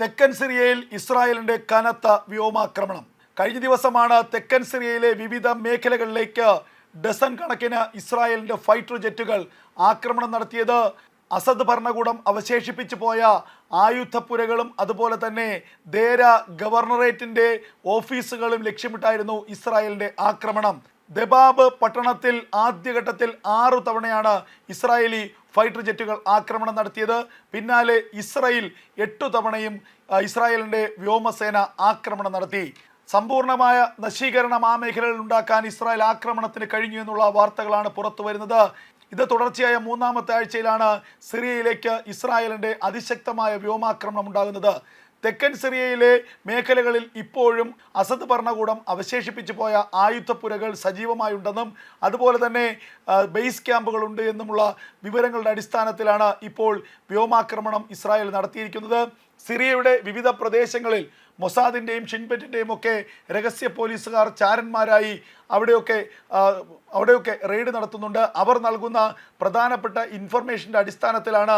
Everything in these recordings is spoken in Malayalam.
തെക്കൻ സിറിയയിൽ ഇസ്രായേലിന്റെ കനത്ത വ്യോമാക്രമണം. കഴിഞ്ഞ ദിവസമാണ് തെക്കൻ സിറിയയിലെ വിവിധ മേഖലകളിലേക്ക് ഡസൻ കണക്കിന് ഇസ്രായേലിന്റെ ഫൈറ്റർ ജെറ്റുകൾ ആക്രമണം നടത്തിയത്. അസദ് ഭരണകൂടം അവശേഷിപ്പിച്ചു പോയ ആയുധപ്പുരകളും അതുപോലെ തന്നെ ദേര ഗവർണറേറ്റിന്റെ ഓഫീസുകളും ലക്ഷ്യമിട്ടായിരുന്നു ഇസ്രായേലിന്റെ ആക്രമണം. ദബാബ് പട്ടണത്തിൽ ആദ്യഘട്ടത്തിൽ ആറു തവണയാണ് ഇസ്രായേലി ഫൈറ്റർ ജെറ്റുകൾ ആക്രമണം നടത്തിയത്. പിന്നാലെ ഇസ്രായേൽ എട്ടു തവണയും ഇസ്രായേലിന്റെ വ്യോമസേന ആക്രമണം നടത്തി. സമ്പൂർണമായ നശീകരണം ആ മേഖലയിൽ ഉണ്ടാക്കാൻ ഇസ്രായേൽ ആക്രമണത്തിന് കഴിഞ്ഞു എന്നുള്ള വാർത്തകളാണ് പുറത്തു വരുന്നത്. ഇത് തുടർച്ചയായ മൂന്നാമത്തെ ആഴ്ചയിലാണ് സിറിയയിലേക്ക് ഇസ്രായേലിന്റെ അതിശക്തമായ വ്യോമാക്രമണം ഉണ്ടാകുന്നത്. തെക്കൻ സിറിയയിലെ മേഖലകളിൽ ഇപ്പോഴും അസദ് ഭരണകൂടം അവശേഷിപ്പിച്ചു പോയ ആയുധപ്പുരകൾ സജീവമായുണ്ടെന്നും അതുപോലെ തന്നെ ബേസ് ക്യാമ്പുകളുണ്ട് എന്നുമുള്ള വിവരങ്ങളുടെ അടിസ്ഥാനത്തിലാണ് ഇപ്പോൾ വ്യോമാക്രമണം ഇസ്രായേൽ നടത്തിയിരിക്കുന്നത്. സിറിയയുടെ വിവിധ പ്രദേശങ്ങളിൽ മൊസാദിന്റെയും ഷിൻബെറ്റിന്റെയും ഒക്കെ രഹസ്യ പോലീസുകാർ ചാരന്മാരായി അവിടെയൊക്കെ അവിടെയൊക്കെ റെയ്ഡ് നടത്തുന്നുണ്ട്. അവർ നൽകുന്ന പ്രധാനപ്പെട്ട ഇൻഫർമേഷന്റെ അടിസ്ഥാനത്തിലാണ്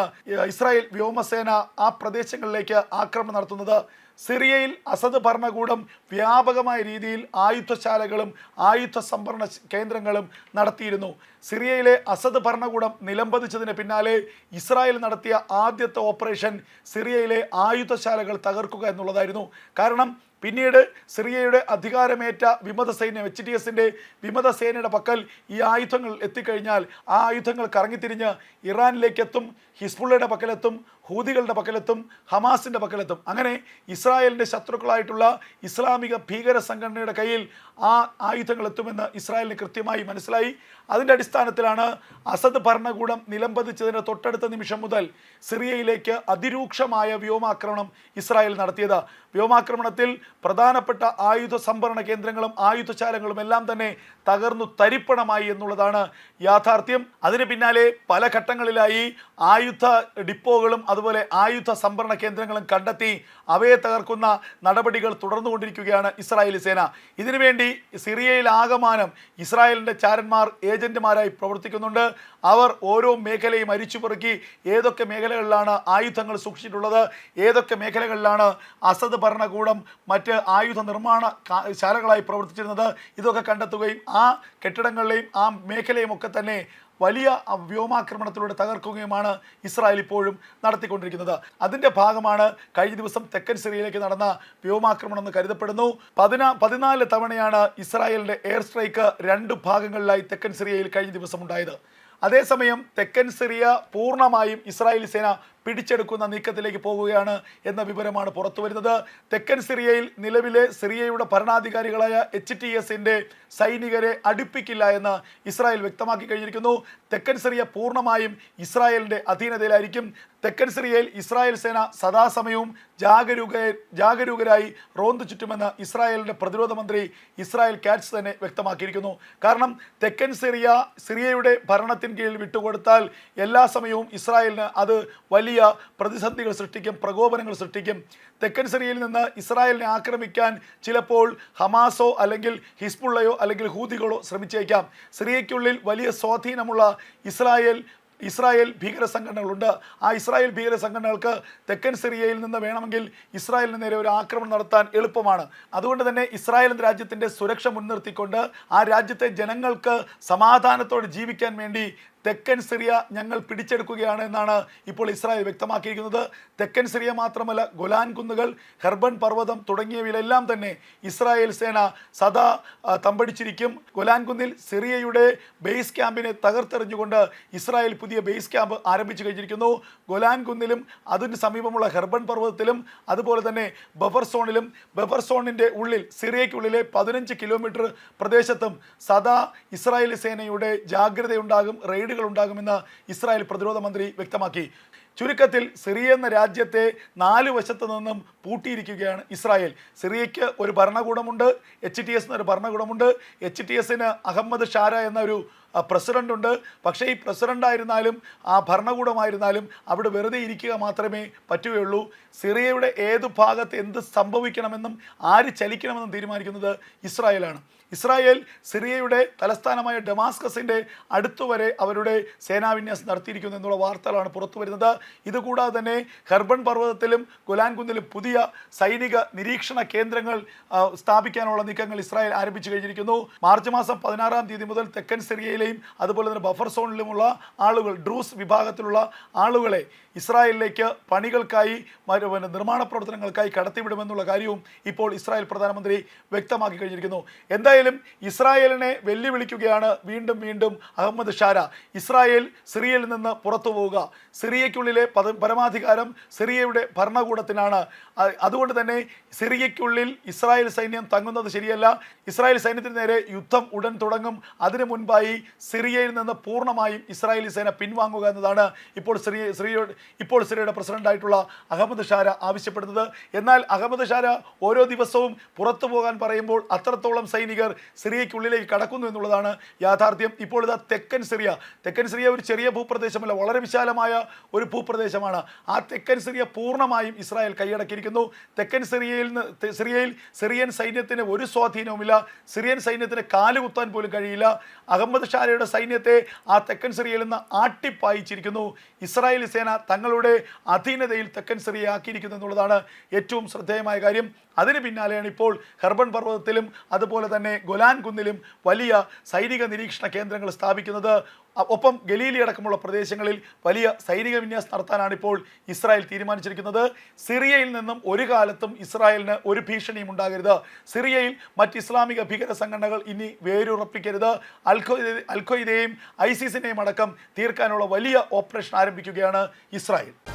ഇസ്രായേൽ വ്യോമസേന ആ പ്രദേശങ്ങളിലേക്ക് ആക്രമണം നടത്തുന്നത്. സിറിയയിൽ അസദ് ഭരണകൂടം വ്യാപകമായ രീതിയിൽ ആയുധശാലകളും ആയുധ സംഭരണ കേന്ദ്രങ്ങളും നടത്തിയിരുന്നു. സിറിയയിലെ അസദ് ഭരണകൂടം നിലംപതിച്ചതിന് പിന്നാലെ ഇസ്രായേൽ നടത്തിയ ആദ്യത്തെ ഓപ്പറേഷൻ സിറിയയിലെ ആയുധശാലകൾ തകർക്കുക എന്നുള്ളതായിരുന്നു. കാരണം പിന്നീട് സിറിയയുടെ അധികാരമേറ്റ വിമത സൈന്യം എച്ച് ടി എസിന്റെ വിമത സേനയുടെ പക്കൽ ഈ ആയുധങ്ങൾ എത്തിക്കഴിഞ്ഞാൽ ആ ആയുധങ്ങൾ കറങ്ങിത്തിരിഞ്ഞ് ഇറാനിലേക്ക് എത്തും ഹിസ്ബുള്ളയുടെ പക്കലെത്തും ഹൂതികളുടെ പക്കലെത്തും ഹമാസിന്റെ പക്കലെത്തും. അങ്ങനെ ഇസ്രായേലിന്റെ ശത്രുക്കളായിട്ടുള്ള ഇസ്ലാമിക ഭീകര സംഘടനയുടെ കയ്യിൽ ആ ആയുധങ്ങൾ എത്തുമെന്ന് ഇസ്രായേലിന് കൃത്യമായി മനസ്സിലായി. അതിന്റെ അടിസ്ഥാനത്തിലാണ് അസദ് ഭരണകൂടം നിലംപതിച്ചതിന്റെ തൊട്ടടുത്ത നിമിഷം മുതൽ സിറിയയിലേക്ക് അതിരൂക്ഷമായ വ്യോമാക്രമണം ഇസ്രായേൽ നടത്തിയത്. വ്യോമാക്രമണത്തിൽ പ്രധാനപ്പെട്ട ആയുധ സംഭരണ കേന്ദ്രങ്ങളും ആയുധശാലകളും എല്ലാം തന്നെ തകർന്നു തരിപ്പണമായി എന്നുള്ളതാണ് യാഥാർത്ഥ്യം. അതിന് പിന്നാലെ പല ഘട്ടങ്ങളിലായി ആയുധ ഡിപ്പോകളും അതുപോലെ ആയുധ സംഭരണ കേന്ദ്രങ്ങളും കണ്ടെത്തി അവയെ തകർക്കുന്ന നടപടികൾ തുടർന്നുകൊണ്ടിരിക്കുകയാണ് ഇസ്രായേലി സേന. ഇതിനുവേണ്ടി സിറിയയിൽ ആകമാനം ഇസ്രായേലിന്റെ ചാരന്മാർ ഏജന്റുമാരായി പ്രവർത്തിക്കുന്നുണ്ട്. അവർ ഓരോ മേഖലയും അരിച്ചുപെറുക്കി ഏതൊക്കെ മേഖലകളിലാണ് ആയുധങ്ങൾ സൂക്ഷിച്ചിട്ടുള്ളത് ഏതൊക്കെ മേഖലകളിലാണ് അസദ് ഭരണകൂടം മറ്റ് ആയുധ നിർമ്മാണ ശാലകളായി പ്രവർത്തിച്ചിരുന്നത് ഇതൊക്കെ കണ്ടെത്തുകയും ആ കെട്ടിടങ്ങളിലെയും ആ മേഖലയും ഒക്കെ തന്നെ വലിയ വ്യോമാക്രമണത്തിലൂടെ തകർക്കുകയുമാണ് ഇസ്രായേൽ ഇപ്പോഴും നടത്തിക്കൊണ്ടിരിക്കുന്നത്. അതിന്റെ ഭാഗമാണ് കഴിഞ്ഞ ദിവസം തെക്കൻ സിറിയയിലേക്ക് നടന്ന വ്യോമാക്രമണം എന്ന് കരുതപ്പെടുന്നു. പതിനാ പതിനാല് തവണയാണ് ഇസ്രായേലിന്റെ എയർ സ്ട്രൈക്ക് രണ്ട് ഭാഗങ്ങളിലായി തെക്കൻ സിറിയയിൽ കഴിഞ്ഞ ദിവസം ഉണ്ടായത്. അതേസമയം തെക്കൻ സിറിയ പൂർണമായും ഇസ്രായേലി സേന പിടിച്ചെടുക്കുന്ന നീക്കത്തിലേക്ക് പോവുകയാണ് എന്ന വിവരമാണ് പുറത്തു വരുന്നത്. തെക്കൻ സിറിയയിൽ നിലവിലെ സിറിയയുടെ ഭരണാധികാരികളായ എച്ച് ടി എസിന്റെ സൈനികരെ അടുപ്പിക്കില്ല എന്ന് ഇസ്രായേൽ വ്യക്തമാക്കി കഴിഞ്ഞിരിക്കുന്നു. തെക്കൻ സിറിയ പൂർണമായും ഇസ്രായേലിന്റെ അധീനതയിലായിരിക്കും. തെക്കൻ സിറിയയിൽ ഇസ്രായേൽ സേന സദാസമയവും ജാഗരൂക ജാഗരൂകരായി റോന്ത് ചുറ്റുമെന്ന് ഇസ്രായേലിന്റെ പ്രതിരോധ മന്ത്രി ഇസ്രായേൽ കാറ്റ്സ് തന്നെ വ്യക്തമാക്കിയിരിക്കുന്നു. കാരണം തെക്കൻ സിറിയ സിറിയയുടെ ഭരണത്തിന് കീഴിൽ വിട്ടുകൊടുത്താൽ എല്ലാ സമയവും ഇസ്രായേലിന് അത് വലിയ പ്രതിസന്ധികൾ സൃഷ്ടിക്കും പ്രകോപനങ്ങൾ സൃഷ്ടിക്കും. തെക്കൻ സിറിയയിൽ നിന്ന് ഇസ്രായേലിനെ ആക്രമിക്കാൻ ചിലപ്പോൾ ഹമാസോ അല്ലെങ്കിൽ ഹിസ്ബുള്ളയോ അല്ലെങ്കിൽ ഹൂതികളോ ശ്രമിച്ചേക്കാം. സിറിയയ്ക്കുള്ളിൽ വലിയ സ്വാധീനമുള്ള ഇസ്രായേൽ ഇസ്രായേൽ ഭീകര സംഘടനകളുണ്ട്. ആ ഇസ്രായേൽ ഭീകര സംഘടനകൾക്ക് തെക്കൻ സിറിയയിൽ നിന്ന് വേണമെങ്കിൽ ഇസ്രായേലിന് നേരെ ഒരു ആക്രമണം നടത്താൻ എളുപ്പമാണ്. അതുകൊണ്ട് തന്നെ ഇസ്രായേൽ എന്ന രാജ്യത്തിന്റെ സുരക്ഷ മുൻനിർത്തിക്കൊണ്ട് ആ രാജ്യത്തെ ജനങ്ങൾക്ക് സമാധാനത്തോടെ ജീവിക്കാൻ വേണ്ടി തെക്കൻ സിറിയ ഞങ്ങൾ പിടിച്ചെടുക്കുകയാണ് എന്നാണ് ഇപ്പോൾ ഇസ്രായേൽ വ്യക്തമാക്കിയിരിക്കുന്നത്. തെക്കൻ സിറിയ മാത്രമല്ല ഗൊലാൻ കുന്നുകൾ ഹെർബൺ പർവതം തുടങ്ങിയവയിലെല്ലാം തന്നെ ഇസ്രായേൽ സേന സദാ തമ്പടിച്ചിരിക്കും. ഗൊലാൻ കുന്നിൽ സിറിയയുടെ ബേസ് ക്യാമ്പിനെ തകർത്തെറിഞ്ഞുകൊണ്ട് ഇസ്രായേൽ പുതിയ ബേസ് ക്യാമ്പ് ആരംഭിച്ചു കഴിഞ്ഞിരിക്കുന്നു. ഗൊലാൻ കുന്നിലും അതിന് സമീപമുള്ള ഹെർബൺ പർവതത്തിലും അതുപോലെ തന്നെ ബഫർ സോണിലും ബഫർ സോണിന്റെ ഉള്ളിൽ സിറിയയ്ക്കുള്ളിലെ പതിനഞ്ച് കിലോമീറ്റർ പ്രദേശത്തും സദാ ഇസ്രായേൽ സേനയുടെ ജാഗ്രതയുണ്ടാകും. റെയ്ഡുകൾ ഉണ്ടാകുമെന്ന് ഇസ്രായേൽ പ്രതിരോധ മന്ത്രി വ്യക്തമാക്കി. ചുരുക്കത്തിൽ സിറിയ എന്ന രാജ്യത്തെ നാല് വശത്തു നിന്നും പൂട്ടിയിരിക്കുകയാണ് ഇസ്രായേൽ. സിറിയയ്ക്ക് ഒരു ഭരണകൂടമുണ്ട് എച്ച് ടി എസ് എന്നൊരു ഭരണകൂടമുണ്ട് എച്ച് ടി എസിന് അഹമ്മദ് ഷാര എന്നൊരു പ്രസിഡന്റ് ഉണ്ട്. പക്ഷേ ഈ പ്രസിഡന്റ് ആയിരുന്നാലും ആ ഭരണകൂടമായിരുന്നാലും അവിടെ വെറുതെ ഇരിക്കുക മാത്രമേ പറ്റുകയുള്ളൂ. സിറിയയുടെ ഏത് ഭാഗത്ത് എന്ത് സംഭവിക്കണമെന്നും ആര് ചലിക്കണമെന്നും തീരുമാനിക്കുന്നത് ഇസ്രായേലാണ്. ഇസ്രായേൽ സിറിയയുടെ തലസ്ഥാനമായ ഡമാസ്കസിന്റെ അടുത്തുവരെ അവരുടെ സേനാവിന്യാസം നടത്തിയിരിക്കുന്നു എന്നുള്ള വാർത്തകളാണ് പുറത്തു വരുന്നത്. ഇതുകൂടാതെ തന്നെ ഹെർബൺ പർവതത്തിലും ഗുലാൻ കുന്നിലും പുതിയ സൈനിക നിരീക്ഷണ കേന്ദ്രങ്ങൾ സ്ഥാപിക്കാനുള്ള നീക്കങ്ങൾ ഇസ്രായേൽ ആരംഭിച്ചു കഴിഞ്ഞിരിക്കുന്നു. മാർച്ച് മാസം പതിനാറാം തീയതി മുതൽ തെക്കൻ സിറിയയിലെയും അതുപോലെ തന്നെ ബഫർ സോണിലുമുള്ള ആളുകൾ ഡ്രൂസ് വിഭാഗത്തിലുള്ള ആളുകളെ ഇസ്രായേലിലേക്ക് പണികൾക്കായി നിർമ്മാണ പ്രവർത്തനങ്ങൾക്കായി കടത്തിവിടുമെന്നുള്ള കാര്യവും ഇപ്പോൾ ഇസ്രായേൽ പ്രധാനമന്ത്രി വ്യക്തമാക്കി കഴിഞ്ഞിരിക്കുന്നു. എന്തായാലും ഇസ്രായേലിനെ വെല്ലുവിളിക്കുകയാണ്. വീണ്ടും വീണ്ടും അഹമ്മദ് ഷാര ഇസ്രായേൽ സിറിയയിൽ നിന്ന് പുറത്തു പോവുക. സിറിയയ്ക്കുള്ളിലെ പരമാധികാരം സിറിയയുടെ ഭരണകൂടത്തിനാണ്. അതുകൊണ്ട് തന്നെ സിറിയയ്ക്കുള്ളിൽ ഇസ്രായേൽ സൈന്യം തങ്ങുന്നത് ശരിയല്ല. ഇസ്രായേൽ സൈന്യത്തിന് നേരെ യുദ്ധം ഉടൻ തുടങ്ങും. അതിനു മുൻപായി സിറിയയിൽ നിന്ന് പൂർണമായും ഇസ്രായേലി സേന പിൻവാങ്ങുക എന്നതാണ് ഇപ്പോൾ സിറിയ സിറിയയുടെ ഇപ്പോൾ സിറിയയുടെ പ്രസിഡന്റായിട്ടുള്ള അഹമ്മദ് ഷാര ആവശ്യപ്പെടുന്നത്. എന്നാൽ അഹമ്മദ് ഷാര ഓരോ ദിവസവും പുറത്തു പോകാൻ പറയുമ്പോൾ അത്രത്തോളം സൈനികർ സിറിയയ്ക്കുള്ളിലേക്ക് കടക്കുന്നു എന്നുള്ളതാണ് യാഥാർത്ഥ്യം. ഇപ്പോൾ ഇതാ തെക്കൻ സിറിയ. തെക്കൻ സിറിയ ഒരു ചെറിയ ഭൂപ്രദേശമല്ല വളരെ വിശാലമായ ഒരു ഭൂപ്രദേശമാണ്. ആ തെക്കൻ സിറിയ പൂർണമായും ഇസ്രായേൽ കൈയടക്കിയിരിക്കുന്നു. തെക്കൻ സിറിയയിൽ നിന്ന് സിറിയയിൽ സിറിയൻ സൈന്യത്തിന് ഒരു സ്വാധീനവുമില്ല. സിറിയൻ സൈന്യത്തിന് കാലുകുത്താൻ പോലും കഴിയില്ല. അഹമ്മദ് ഷാരയുടെ സൈന്യത്തെ ആ തെക്കൻ സിറിയയിൽ നിന്ന് ആട്ടിപ്പായിച്ചിരിക്കുന്നു. ഇസ്രായേൽ സേന തങ്ങളുടെ അധീനതയിൽ തെക്കൻ സിറിയ ആക്കിയിരിക്കുന്നു എന്നുള്ളതാണ് ഏറ്റവും ശ്രദ്ധേയമായ കാര്യം. അതിന് പിന്നാലെയാണ് ഇപ്പോൾ ഹെർബൺ പർവതത്തിലും അതുപോലെ തന്നെ ഗൊലാൻ കുന്നിലും വലിയ സൈനിക നിരീക്ഷണ കേന്ദ്രങ്ങൾ സ്ഥാപിക്കുന്നത്. ഒപ്പം ഗലീലി അടക്കമുള്ള പ്രദേശങ്ങളിൽ വലിയ സൈനിക വിന്യാസം നടത്താനാണ് ഇപ്പോൾ ഇസ്രായേൽ തീരുമാനിച്ചിരിക്കുന്നത്. സിറിയയിൽ നിന്നും ഒരു കാലത്തും ഇസ്രായേലിന് ഒരു ഭീഷണിയും ഉണ്ടാകരുത്. സിറിയയിൽ മറ്റ് ഇസ്ലാമിക ഭീകര സംഘടനകൾ ഇനി വേരുറപ്പിക്കരുത്. അൽഖോ അൽഖൊയ്ദയെയും ഐസിസിനെയും അടക്കം തീർക്കാനുള്ള വലിയ ഓപ്പറേഷൻ ആരംഭിക്കുകയാണ് ഇസ്രായേൽ.